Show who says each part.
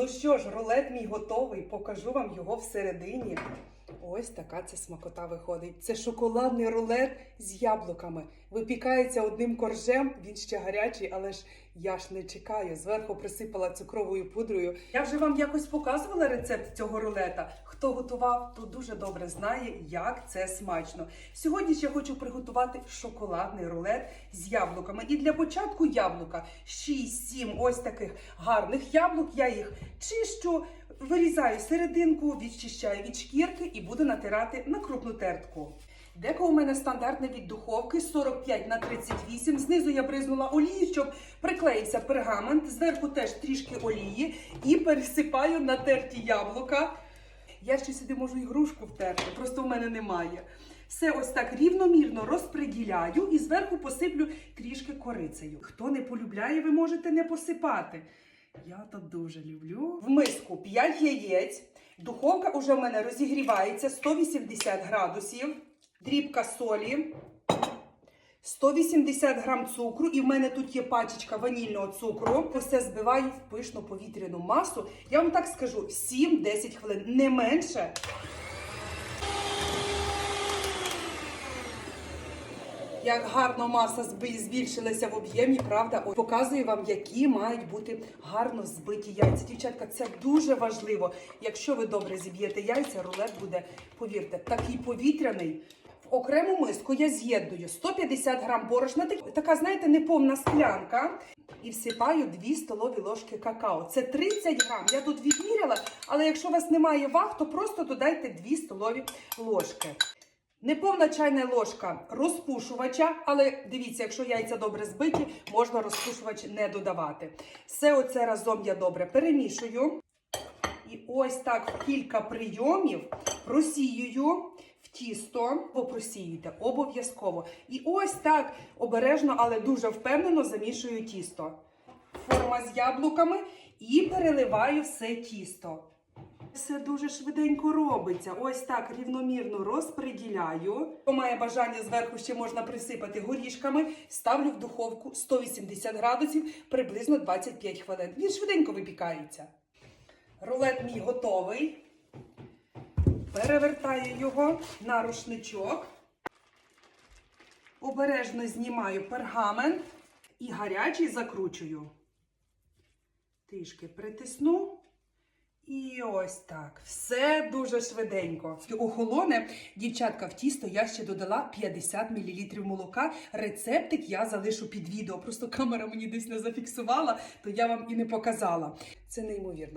Speaker 1: Ну що ж, рулет мій готовий, покажу вам його всередині. Ось така це смакота виходить. Це шоколадний рулет з яблуками. Випікається одним коржем, він ще гарячий, але ж я ж не чекаю. Зверху присипала цукровою пудрою. Я вже вам якось показувала рецепт цього рулета. Хто готував, то дуже добре знає, як це смачно. Сьогодні ж я хочу приготувати шоколадний рулет з яблуками. І для початку яблука 6-7 ось таких гарних яблук. Я їх чищу, вирізаю серединку, відчищаю від шкірки і буду натирати на крупну тертку. Деко у мене стандартне від духовки 45 на 38. Знизу я бризнула олії, щоб приклеївся пергамент. Зверху теж трішки олії і пересипаю на терті яблука. Я ще сюди можу ігрушку втерти, просто в мене немає. Все ось так рівномірно розпреділяю і зверху посиплю трішки корицею. Хто не полюбляє, ви можете не посипати. Я то дуже люблю. В миску 5 яєць. Духовка вже в мене розігрівається 180 градусів. Дрібка солі. 180 грам цукру, і в мене тут є пачечка ванільного цукру. Все збиваю в пишну повітряну масу. Я вам так скажу: 7-10 хвилин, не менше. Як гарно маса збільшилася в об'ємі, правда? От показую вам, які мають бути гарно збиті яйця. Дівчатка, це дуже важливо. Якщо ви добре зіб'єте яйця, рулет буде, повірте, такий повітряний. В окрему миску я з'єдную 150 грам борошна, така, знаєте, неповна склянка. І всипаю 2 столові ложки какао. Це 30 грам. Я тут відміряла, але якщо у вас немає ваг, то просто додайте 2 столові ложки. Неповна чайна ложка розпушувача, але дивіться, якщо яйця добре збиті, можна розпушувач не додавати. Все оце разом я добре перемішую. І ось так в кілька прийомів просіюю в тісто, попросіюйте обов'язково. І ось так обережно, але дуже впевнено замішую тісто. Форма з яблуками і переливаю все тісто. Все дуже швиденько робиться. Ось так рівномірно розпреділяю. Хто має бажання зверху ще можна присипати горішками. Ставлю в духовку 180 градусів приблизно 25 хвилин. Він швиденько випікається. Рулет мій готовий. Перевертаю його на рушничок. Обережно знімаю пергамент і гарячий закручую. Трішки притисну. І ось так. Все дуже швиденько. Охолоне, дівчатка, в тісто я ще додала 50 мл молока. Рецептик я залишу під відео. Просто камера мені десь не зафіксувала, то я вам і не показала. Це неймовірно.